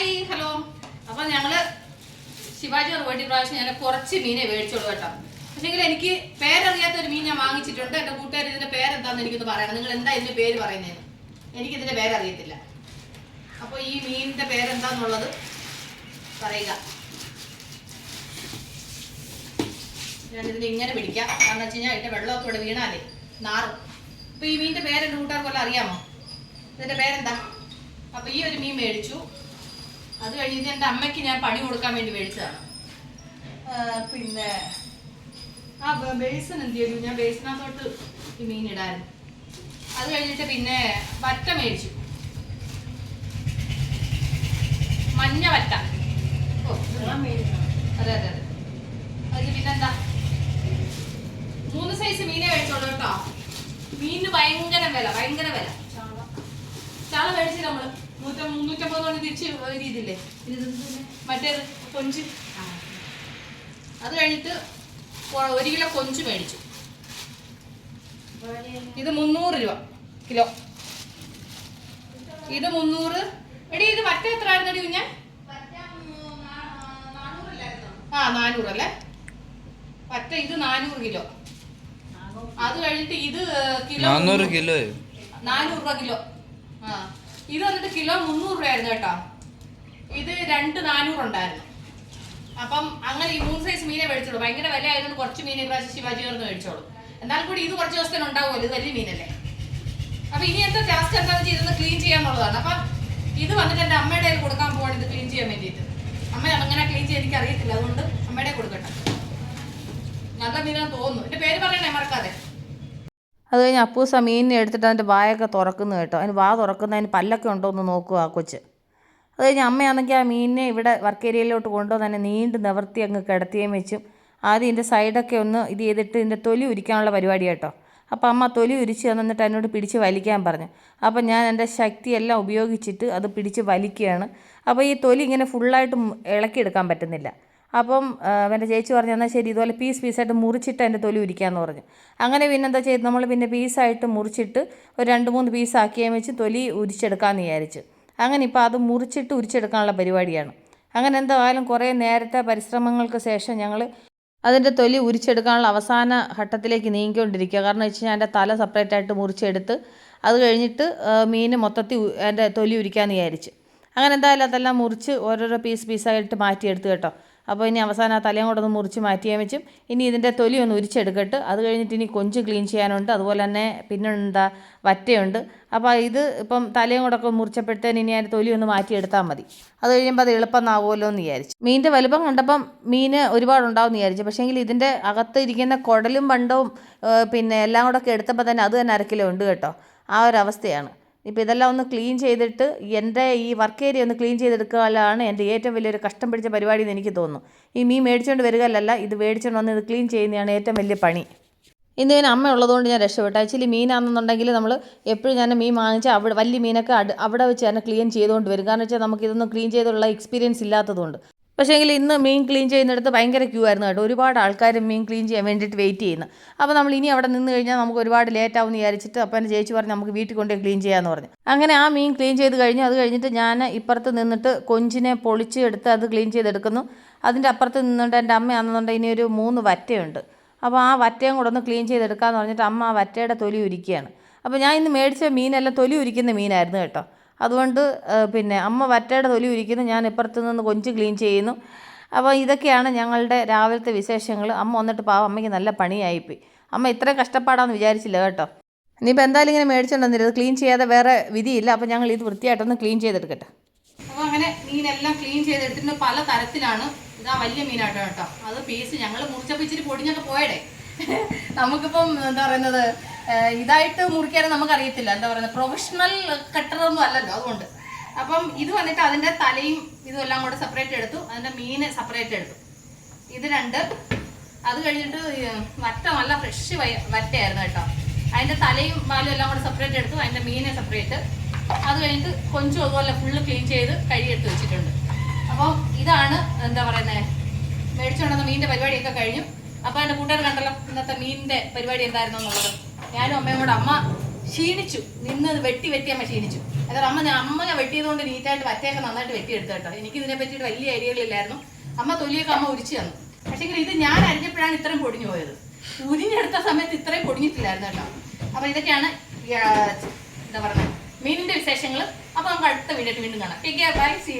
Hi hello അപ്പൊ ഞങ്ങൾ ശിവാജി വേണ്ടി പ്രാവശ്യം ഞാൻ കുറച്ച് മീനെ മേടിച്ചോളൂ കേട്ടോ. പക്ഷെങ്കിൽ എനിക്ക് പേരറിയാത്ത ഒരു മീൻ ഞാൻ വാങ്ങിച്ചിട്ടുണ്ട്. എന്റെ കൂട്ടുകാർ ഇതിന്റെ പേരെന്താന്ന് എനിക്കൊന്ന് പറയണം. നിങ്ങൾ എന്താ ഇതിന്റെ പേര് പറയുന്നതെന്ന് എനിക്ക് ഇതിന്റെ പേരറിയത്തില്ല. അപ്പൊ ഈ മീനിന്റെ പേരെന്താന്നുള്ളത് പറയുക. ഞാൻ ഇതിനെ ഇങ്ങനെ പിടിക്കാം. കാരണം വെച്ച് കഴിഞ്ഞാൽ ഇതിന്റെ വെള്ളമൊക്കെ ഇവിടെ വീണാലേ നാറ്. അപ്പൊ ഈ മീനിന്റെ പേരെന്റെ കൂട്ടുകാർക്കെല്ലാം അറിയാമോ? ഇതിന്റെ പേരെന്താ? അപ്പൊ ഈ ഒരു മീൻ മേടിച്ചു. അത് കഴിഞ്ഞിട്ട് എന്റെ അമ്മയ്ക്ക് ഞാൻ പണി കൊടുക്കാൻ വേണ്ടി മേടിച്ചതാണ്. പിന്നെ ആ ബേസൺ ബേസിൻ എന്ത് ചെയ്തു? ഞാൻ ബേസിനകത്തോട്ട് ഈ മീൻ ഇടായിരുന്നു. അത് കഴിഞ്ഞിട്ട് പിന്നെ വറ്റ മേടിച്ചു. മഞ്ഞ വറ്റ. ഓ അതെ അതെ അതെ. അത് പിന്നെന്താ? മൂന്ന് സൈസ് മീനെ മേടിച്ചോളൂ കേട്ടോ. മീനിന് ഭയങ്കര വില ഭയങ്കര വില. ചാള മേടിച്ചില്ല നമ്മൾ? നൂറ്റ മുന്നൂറ്റമ്പത് കൊണ്ട് തിരിച്ച് രീതിയില്ലേ മറ്റേത് കൊഞ്ച്? അത് കഴിഞ്ഞിട്ട് ഒരു കിലോ കൊഞ്ച് മേടിച്ചു. ഇത് മുന്നൂറ് രൂപ കിലോ. ഇത് മുന്നൂറ്. എടി ഇത് മറ്റേ എത്ര ആയിരുന്നു കുഞ്ഞ? ആ നാനൂറ് അല്ലേ? മറ്റേ ഇത് നാനൂറ് കിലോ. അത് കഴിഞ്ഞിട്ട് ഇത് കിലോ നാനൂറ് കിലോ നാനൂറ് രൂപ കിലോ. ആ. ഇത് വന്നിട്ട് കിലോ മുന്നൂറ് രൂപയായിരുന്നു കേട്ടോ. ഇത് രണ്ട് നാനൂറ് ഉണ്ടായിരുന്നു. അപ്പം അങ്ങനെ ഈ മൂന്ന് സൈസ് മീനെ മേടിച്ചോളൂ ഭയങ്കര വില ആയതുകൊണ്ട് കുറച്ച് മീനെ പ്രാവശ്യം ശിവാജി ചേർന്ന് മേടിച്ചോളൂ. എന്നാൽ കൂടി ഇത് കുറച്ച് ദിവസത്തിന് ഉണ്ടാവുമല്ലോ. ഇത് വലിയ മീനല്ലേ. അപ്പൊ ഇനി എന്താ ടാസ്ക് എന്താണെന്ന് വെച്ചാൽ ഇതൊന്ന് ക്ലീൻ ചെയ്യാന്നുള്ളതാണ് അപ്പൊ ഇത് വന്നിട്ട് എന്റെ അമ്മയുടെ കൊടുക്കാൻ പോവാണ് ഇത് ക്ലീൻ ചെയ്യാൻ വേണ്ടിയിട്ട്. അമ്മ അങ്ങനെ ക്ലീൻ ചെയ്യാൻ എനിക്ക് അറിയത്തില്ല അതുകൊണ്ട് അമ്മയുടെ കൊടുക്കട്ടെ. നല്ല മീനാന്ന് തോന്നുന്നു. എന്റെ പേര് പറയണേ മറക്കാതെ. അത് കഴിഞ്ഞ് അപ്പൂസ മീനിനെ എടുത്തിട്ട് അതിന്റെ വായൊക്കെ തുറക്കുന്നു കേട്ടോ. അതിന് വാ തുറക്കുന്നതിന് പല്ലൊക്കെ ഉണ്ടോ എന്ന് നോക്കുക ആ കൊച്ച്. അത് കഴിഞ്ഞ് അമ്മയാണെങ്കിൽ ആ മീനിനെ ഇവിടെ വർക്ക് ഏരിയയിലോട്ട് കൊണ്ടുവന്ന് തന്നെ നീണ്ട് നിവർത്തി അങ്ങ് കിടത്തിയും വെച്ചും. ആദ്യം ഇതിന്റെ സൈഡൊക്കെ ഒന്ന് ഇത് ചെയ്തിട്ട് ഇതിന്റെ തൊലി ഉരിക്കാനുള്ള പരിപാടി കേട്ടോ. അപ്പോൾ അമ്മ തൊലി ഉരിച്ച് തന്നിട്ട് എന്നോട് പിടിച്ച് വലിക്കാൻ പറഞ്ഞു. അപ്പോൾ ഞാൻ എന്റെ ശക്തിയെല്ലാം ഉപയോഗിച്ചിട്ട് അത് പിടിച്ച് വലിക്കുകയാണ്. അപ്പോൾ ഈ തൊലി ഇങ്ങനെ ഫുള്ളായിട്ട് ഇളക്കിയെടുക്കാൻ പറ്റുന്നില്ല. അപ്പം എന്റെ ചേച്ചി പറഞ്ഞു എന്നാൽ ശരി ഇതുപോലെ പീസ് പീസായിട്ട് മുറിച്ചിട്ട് എന്റെ തൊലി ഉരിക്കാമെന്ന് പറഞ്ഞു. അങ്ങനെ പിന്നെ എന്താ ചെയ്ത് നമ്മൾ പിന്നെ പീസായിട്ട് മുറിച്ചിട്ട് ഒരു രണ്ട് മൂന്ന് പീസ് വെച്ച് തൊലി ഉരിച്ചെടുക്കാമെന്ന് വിചാരിച്ചു. അങ്ങനെ ഇപ്പോൾ അത് മുറിച്ചിട്ട് ഉരിച്ചെടുക്കാനുള്ള പരിപാടിയാണ്. അങ്ങനെ എന്തായാലും കുറേ നേരത്തെ പരിശ്രമങ്ങൾക്ക് ശേഷം ഞങ്ങൾ അതിന്റെ തൊലി ഉരിച്ചെടുക്കാനുള്ള അവസാന ഘട്ടത്തിലേക്ക് നീങ്ങിക്കൊണ്ടിരിക്കുക. കാരണം വെച്ച് കഴിഞ്ഞാൽ എന്റെ തല സെപ്പറേറ്റ് ആയിട്ട് മുറിച്ചെടുത്ത് അത് കഴിഞ്ഞിട്ട് മീൻ മൊത്തത്തിൽ എന്റെ തൊലി ഉരിക്കാമെന്ന് വിചാരിച്ചു. അങ്ങനെ എന്തായാലും അതെല്ലാം മുറിച്ച് ഓരോരോ പീസ് പീസായിട്ട് മാറ്റിയെടുത്ത് കേട്ടോ. അപ്പോൾ ഇനി അവസാനം ആ തലയും കൂടെ ഒന്ന് മുറിച്ച് മാറ്റിയാൽ വെച്ചും ഇനി ഇതിന്റെ തൊലി ഒന്ന് ഉരിച്ചെടുക്കട്ട്. അത് കഴിഞ്ഞിട്ട് ഇനി കൊഞ്ച് ക്ലീൻ ചെയ്യാനുണ്ട്. അതുപോലെ തന്നെ പിന്നെ എന്താ വറ്റയുണ്ട്. അപ്പോൾ ഇത് ഇപ്പം തലയും കൂടെ ഒക്കെ മുറിച്ചപ്പോഴത്തേന് ഇനി അതിന്റെ തൊലി ഒന്ന് മാറ്റിയെടുത്താൽ മതി. അത് കഴിയുമ്പോൾ അത് എളുപ്പമാവുമല്ലോ എന്ന് വിചാരിച്ചു. മീനിന്റെ വലുപ്പം കണ്ടപ്പം മീൻ ഒരുപാടുണ്ടാവും എന്ന് വിചാരിച്ചു. പക്ഷേങ്കിൽ ഇതിന്റെ അകത്ത് ഇരിക്കുന്ന കുടലും പണ്ടവും പിന്നെ എല്ലാം കൂടെ ഒക്കെ എടുത്തപ്പോൾ തന്നെ അത് തന്നെ കിലോ ഉണ്ട് കേട്ടോ. ആ ഒരു അവസ്ഥയാണ്. ഇപ്പോൾ ഇതെല്ലാം ഒന്ന് ക്ലീൻ ചെയ്തിട്ട് എന്റെ ഈ വർക്ക് ഏരിയ ഒന്ന് ക്ലീൻ ചെയ്തെടുക്കാനാണ് എന്റെ ഏറ്റവും വലിയൊരു കഷ്ടം പിടിച്ച പരിപാടി എന്ന് എനിക്ക് തോന്നുന്നു. ഈ മീൻ മേടിച്ചുകൊണ്ട് വരികയല്ല ഇത് മേടിച്ചുകൊണ്ട് വന്ന് ഇത് ക്ലീൻ ചെയ്യുന്നതാണ് ഏറ്റവും വലിയ പണി. ഇന്ന് ഞാൻ അമ്മ ഉള്ളതുകൊണ്ട് ഞാൻ രക്ഷപ്പെട്ടു. ആക്ച്വലി മീനാണെന്നുണ്ടെങ്കിൽ നമ്മൾ എപ്പോഴും ഞാൻ മീൻ വാങ്ങിച്ചാൽ അവിടെ വലിയ മീനൊക്കെ അവിടെ വെച്ച് തന്നെ ക്ലീൻ ചെയ്തുകൊണ്ട് വരും. കാരണം വെച്ചാൽ നമുക്ക് ഇതൊന്നും ക്ലീൻ ചെയ്തുള്ള എക്സ്പീരിയൻസ് ഇല്ലാത്തതുകൊണ്ട്. പക്ഷേങ്കിൽ ഇന്ന് മീൻ ക്ലീൻ ചെയ്യുന്നിടത്ത് ഭയങ്കര ക്യൂ ആയിരുന്നു കേട്ടോ. ഒരുപാട് ആൾക്കാർ മീൻ ക്ലീൻ ചെയ്യാൻ വേണ്ടിയിട്ട് വെയിറ്റ് ചെയ്യുന്നു. അപ്പോൾ നമ്മൾ ഇനി അവിടെ നിന്ന് കഴിഞ്ഞാൽ നമുക്ക് ഒരുപാട് ലേറ്റ് ആവും വിചാരിച്ചിട്ട് അപ്പം ചേച്ചി പറഞ്ഞ് നമുക്ക് വീട്ടിൽ കൊണ്ടുപോയി ക്ലീൻ ചെയ്യാമെന്ന് പറഞ്ഞു. അങ്ങനെ ആ മീൻ ക്ലീൻ ചെയ്ത് കഴിഞ്ഞു. അത് കഴിഞ്ഞിട്ട് ഞാൻ ഇപ്പുറത്ത് നിന്നിട്ട് കൊഞ്ചിനെ പൊളിച്ച് എടുത്ത് അത് ക്ലീൻ ചെയ്തെടുക്കുന്നു. അതിന്റെ അപ്പുറത്ത് നിന്നുകൊണ്ട് എന്റെ അമ്മ ആണെന്നുണ്ടെങ്കിൽ ഇനി ഒരു മൂന്ന് വറ്റയുണ്ട്. അപ്പോൾ ആ വറ്റയും കൂടെ ഒന്ന് ക്ലീൻ ചെയ്തെടുക്കാമെന്ന് പറഞ്ഞിട്ട് അമ്മ ആ വറ്റയുടെ തൊലി ഉരിക്കുകയാണ്. അപ്പോൾ ഞാൻ ഇന്ന് മേടിച്ച മീനെല്ലാം തൊലി ഉരിക്കുന്ന മീനായിരുന്നു കേട്ടോ. അതുകൊണ്ട് പിന്നെ അമ്മ വറ്റയുടെ തൊലി ഉരിക്കുന്നു ഞാൻ ഇപ്പുറത്ത് നിന്ന് കൊഞ്ച് ക്ലീൻ ചെയ്യുന്നു. അപ്പോൾ ഇതൊക്കെയാണ് ഞങ്ങളുടെ രാവിലത്തെ വിശേഷങ്ങൾ. അമ്മ വന്നിട്ട് പാവം അമ്മയ്ക്ക് നല്ല പണിയായിപ്പോയി. അമ്മ ഇത്രയും കഷ്ടപ്പാടാന്ന് വിചാരിച്ചില്ല കേട്ടോ. ഇനിയിപ്പോൾ എന്തായാലും ഇങ്ങനെ മേടിച്ചുകൊണ്ടിരുന്നത് ക്ലീൻ ചെയ്യാതെ വേറെ വിധിയില്ല. അപ്പോൾ ഞങ്ങൾ ഇത് വൃത്തിയായിട്ടൊന്ന് ക്ലീൻ ചെയ്തെടുക്കട്ടെ. അപ്പോൾ അങ്ങനെ മീനെല്ലാം ക്ലീൻ ചെയ്തെടുത്തിട്ട് പല തരത്തിലാണ്. ഇതാ വലിയ മീനാട്ടോ കേട്ടോ. അത് പീസ് ഞങ്ങൾ മുറിച്ചപ്പോൾ ഇച്ചിരി പൊടിഞ്ഞൊക്കെ പോയടേ. നമുക്കിപ്പം എന്താ പറയുന്നത് ഇതായിട്ട് മുറിക്കാൻ നമുക്ക് അറിയത്തില്ല എന്താ പറയുന്നത് പ്രൊഫഷണൽ കട്ടറൊന്നും അല്ലല്ലോ അതുകൊണ്ട്. അപ്പം ഇത് വന്നിട്ട് അതിന്റെ തലയും ഇതും എല്ലാം കൂടെ സെപ്പറേറ്റ് എടുത്തു. അതിന്റെ മീൻ സെപ്പറേറ്റ് എടുത്തു. ഇത് രണ്ട്. അത് കഴിഞ്ഞിട്ട് വറ്റ നല്ല ഫ്രഷ് വറ്റയായിരുന്നു കേട്ടോ. അതിന്റെ തലയും പാലും എല്ലാം കൂടെ സെപ്പറേറ്റ് എടുത്തു. അതിന്റെ മീനെ സെപ്പറേറ്റ് അത് കഴിഞ്ഞിട്ട് കൊഞ്ചും അതുപോലെ ഫുള്ള് ക്ലീൻ ചെയ്ത് കഴുകിയെടുത്ത് വെച്ചിട്ടുണ്ട്. അപ്പോൾ ഇതാണ് എന്താ പറയുന്നത് മേടിച്ചുകൊണ്ടുവന്ന മീനിന്റെ പരിപാടിയൊക്കെ കഴിഞ്ഞു. അപ്പോൾ എന്റെ കൂട്ടുകാർ കണ്ടല്ലോ ഇന്നത്തെ മീനിന്റെ പരിപാടി എന്തായിരുന്നു എന്നുള്ളത്. ഞാനും അമ്മയും കൂടെ അമ്മ ക്ഷീണിച്ചു. നിന്ന് വെട്ടി വെട്ടി അമ്മ ക്ഷീണിച്ചു. അതായത് അമ്മ ഞാൻ- അമ്മ ഞാൻ വെട്ടിയതുകൊണ്ട് നീറ്റായിട്ട് വറ്റയൊക്കെ നന്നായിട്ട് വെട്ടിയെടുത്തു കേട്ടോ. എനിക്ക് ഇതിനെ പറ്റിയിട്ട് വലിയ ഐഡിയകളില്ലായിരുന്നു അമ്മ തൊലിയൊക്കെ അമ്മ ഉരിച്ചു തന്നു. പക്ഷേ ഇത് ഞാൻ അരിഞ്ഞപ്പോഴാണ് ഇത്രയും പൊടിഞ്ഞു പോയത്. ഉരിഞ്ഞെടുത്ത സമയത്ത് ഇത്രയും പൊടിഞ്ഞിട്ടില്ലായിരുന്നു കേട്ടോ. അപ്പൊ ഇതൊക്കെയാണ് എന്താ പറയുക മീനിന്റെ വിശേഷങ്ങൾ അപ്പൊ നമുക്ക് അടുത്ത വീഡിയോ വീണ്ടും കാണാം. By C